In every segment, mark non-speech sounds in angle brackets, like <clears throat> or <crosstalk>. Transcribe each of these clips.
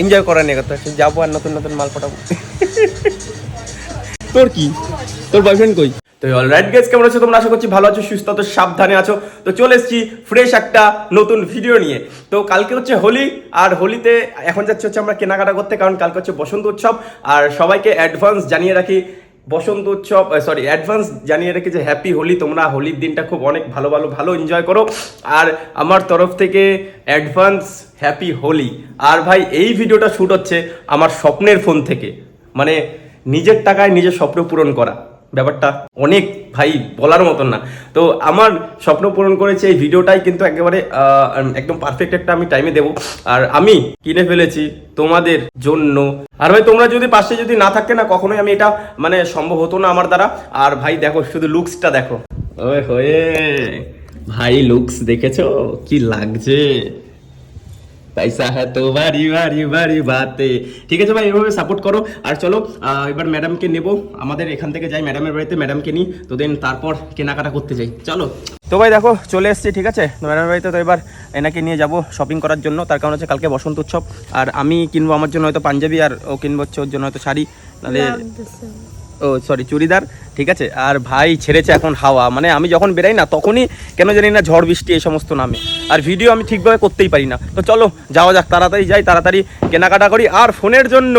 Enjoy করা নিয়ে কথা হচ্ছে যাব আর নতুন নতুন মাল পাঠাবো। তোর কি? তোর বয়ফ্রেন্ড কই? তো অলরাইট গেস কেমন আছো? তোমরা আশা করছি ভালো আছো সুস্থ তো সাবধানে আছো। তো চলে এসেছি ফ্রেশ একটা নতুন ভিডিও নিয়ে। তো কালকে হচ্ছে হোলি আর হোলিতে এখন যাচ্ছে হচ্ছে আমরা কেনাকাটা করতে কারণ কালকে হচ্ছে বসন্ত উৎসব। আর সবাইকে অ্যাডভান্স জানিয়ে রাখি বসন্ত উৎসব সরি অ্যাডভান্স জানিয়ে রেখে যে হ্যাপি হোলি, তোমরা হোলির দিনটা খুব অনেক ভালো ভালো ভালো এনজয় করো। আর আমার তরফ থেকে অ্যাডভান্স হ্যাপি হোলি। আর ভাই, এই ভিডিওটা শ্যুট হচ্ছে আমার স্বপ্নের ফোন থেকে। মানে নিজের টাকায় নিজের স্বপ্ন পূরণ করা। ব্যাপারটা অনেক ভাই বলার মতন না। তো আমার স্বপ্ন পূরণ করেছে এই ভিডিওটাই কিন্তু একেবারে একদম পারফেক্ট একটা আমি টাইমে দেবো। আর আমি কিনে ফেলেছি তোমাদের জন্য। আর ভাই, তোমরা যদি পাশে যদি না থাকতে না, কখনোই আমি এটা মানে সম্ভব হতো না আমার দ্বারা। আর ভাই, দেখো, শুধু লুকসটা দেখো। ওই হয়ে। ভাই লুকস দেখেছ? কি লাগছে? পয়সা হ্যাঁ তো বাড়ি বাড়ি বাড়ি বাতে ঠিক আছে ভাই এভাবে সাপোর্ট করো আর চলো এবার ম্যাডামকে নেব আমাদের এখান থেকে যাই ম্যাডামের বাড়িতে ম্যাডামকে নিই তো দেন তারপর কেনাকাটা করতে যাই চলো তো ভাই দেখো চলে এসেছি ঠিক আছে ম্যাডামের বাড়িতে তো এবার এনাকে নিয়ে যাব শপিং করার জন্য তার কারণ হচ্ছে কালকে বসন্ত উৎসব আর আমি কিনবো আমার জন্য হয়তো পাঞ্জাবি আর ও কিনবো হচ্ছে ওর জন্য হয়তো শাড়ি নাহলে ও সরি চুড়িদার, ঠিক আছে? আর ভাই ছেড়েছে এখন হাওয়া। মানে আমি যখন বেরাই না, তখনই কেন জানি না ঝড়, বৃষ্টি এই সমস্ত নামে। আর ভিডিও আমি ঠিকভাবে করতেই পারি না। তো চলো, যাওয়া যাক, তাড়াতাড়ি যাই, তাড়াতাড়ি কেনাকাটা করি। আর ফোনের জন্য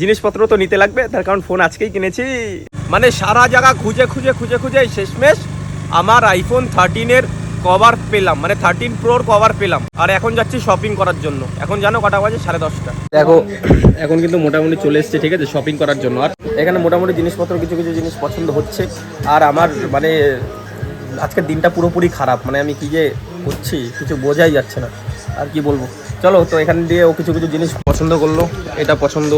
জিনিসপত্র তো নিতে লাগবে, তার কারণ ফোন আজকেই কিনেছি। মানে সারা জায়গা খুঁজে খুঁজে খুঁজে খুঁজে শেষমেশ আমার আইফোন থার্টিনের কভার পেলাম মানে থার্টিন প্রোর কভার পেলাম। আর এখন যাচ্ছি শপিং করার জন্য। এখন জানো কটা বাজে? সাড়ে দশটা। দেখো এখন কিন্তু মোটামুটি চলে এসছে ঠিক আছে? শপিং করার জন্য। আর এখানে মোটামুটি জিনিসপত্র কিছু কিছু জিনিস পছন্দ হচ্ছে। আর আমার মানে আজকের দিনটা পুরোপুরি খারাপ। মানে আমি কি যে করছি কিছু বোঝাই যাচ্ছে না। আর কি বলব? চলো তো এখান দিয়ে ও কিছু কিছু জিনিস পছন্দ করল। এটা পছন্দ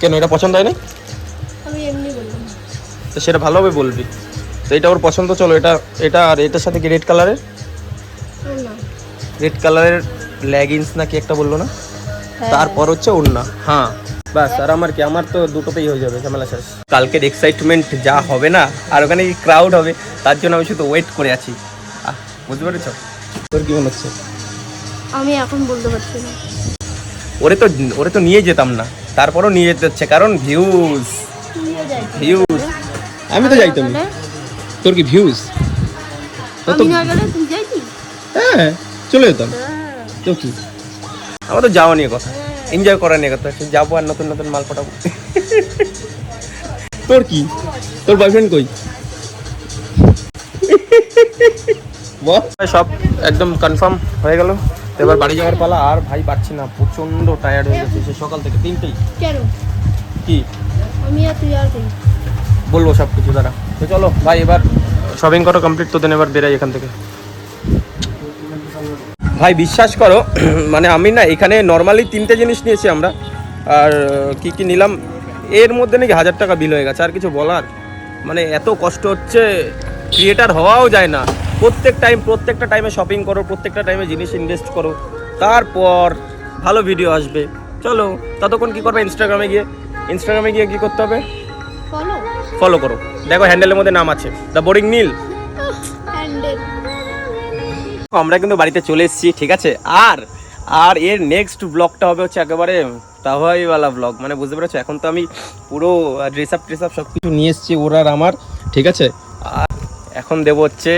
কেন এটা পছন্দ হয় না আমি এমনি বললাম। তো সেটা ভালোভাবে বলবি। তো এটা ওর পছন্দ চলো এটা এটা আর এটার সাথে কি রেড কালারের রেড কালারের লেগিংস না কি একটা বলল না? তারপর হচ্ছে ওড়না। হ্যাঁ বাস আর আমার কি আমার তো দুটোতেই হয়ে যাবে ঝামেলা শেষ। কালকের এক্সাইটমেন্ট যা হবে না আর ওখানে ক্রাউড হবে তার জন্য আমি শুধু ওয়েট করে আছি। আহ, বুঝতে পেরেছ? তোর কি মনে হচ্ছে? আমি এখন বলতে পারছি না। ওরে তো ওরে তো নিয়ে যেতাম না তারপরও নিয়ে যেতে হচ্ছে কারণ ভিউজ ভিউজ আমি তো যাইতাম তোর কি ভিউজ হ্যাঁ চলে যেতাম। তো কি? আমার তো যাওয়া নিয়ে কথা। এনজয় করার নিয়ে কথা। যাব আর নতুন নতুন মাল পাঠাবো। তোর কি? তোর বয়ফ্রেন্ড কই? বল। সব একদম কনফার্ম হয়ে গেল। এবার বাড়ি যাওয়ার পালা। আর ভাই পারছি না। প্রচণ্ড টায়ার্ড হয়ে গেছে। সে সকাল থেকে তিনটেই। কেন? কি? আমি আর তুই আর বলব সব কিছু দাঁড়া। তো চলো ভাই এবার শপিং করো কমপ্লিট তো দেন এবার বেরাই এখান থেকে। ভাই বিশ্বাস করো <clears throat> মানে আমি না এখানে নর্মালি তিনটে জিনিস নিয়েছি আমরা। আর কি কি নিলাম এর মধ্যে নাকি হাজার টাকা বিল হয়ে গেছে আর কিছু বলার? মানে এত কষ্ট হচ্ছে ক্রিয়েটার হওয়াও যায় না। প্রত্যেক টাইম প্রত্যেকটা টাইমে শপিং করো প্রত্যেকটা টাইমে জিনিস ইনভেস্ট করো। তারপর ভালো ভিডিও আসবে। চলো ততক্ষণ কি করবে ইনস্টাগ্রামে গিয়ে? ইনস্টাগ্রামে গিয়ে কি করতে হবে? ফলো করো। দেখো হ্যান্ডেলের মধ্যে নাম আছে। দ্য বোরিং নীল আমরা কিন্তু বাড়িতে চলে এসেছি ঠিক আছে? আর আর এর নেক্সট ব্লগটা হবে হচ্ছে একেবারে তাওয়াইওয়ালা ব্লগ মানে বুঝতে পেরেছ? এখন তো আমি পুরো ড্রেস আপ ট্রেস আপ সব কিছু নিয়ে এসেছি ওর আর আমার ঠিক আছে? আর এখন দেবো হচ্ছে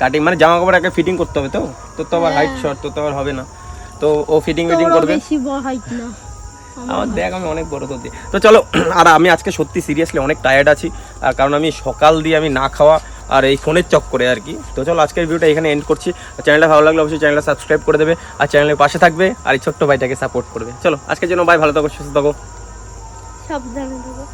কাটিং মানে জামা কাপড় একটা ফিটিং করতে হবে তো? তোর তো আবার হাইট শর্ট তোর তো আবার হবে না। তো ও ফিটিং ফিটিং করবে? বেশি হাইট না। আমার দেখ আমি অনেক বড় তো তো চলো আর আমি আজকে সত্যি সিরিয়াসলি অনেক টায়ার্ড আছি আর কারণ আমি সকাল দিয়ে আমি না খাওয়া আর এই ফোনের চক্করে আর কি। তো চলো আজকের ভিডিওটা এখানে এন্ড করছি। চ্যানেলটা ভালো লাগলে অবশ্যই চ্যানেলটা সাবস্ক্রাইব করে দেবে আর চ্যানেলের পাশে থাকবে আর এই ছোট্ট ভাইটাকে সাপোর্ট করবে। চলো আজকের জন্য ভাই ভালো থাকো সুস্থ থাকো। সাবধানে থাকো।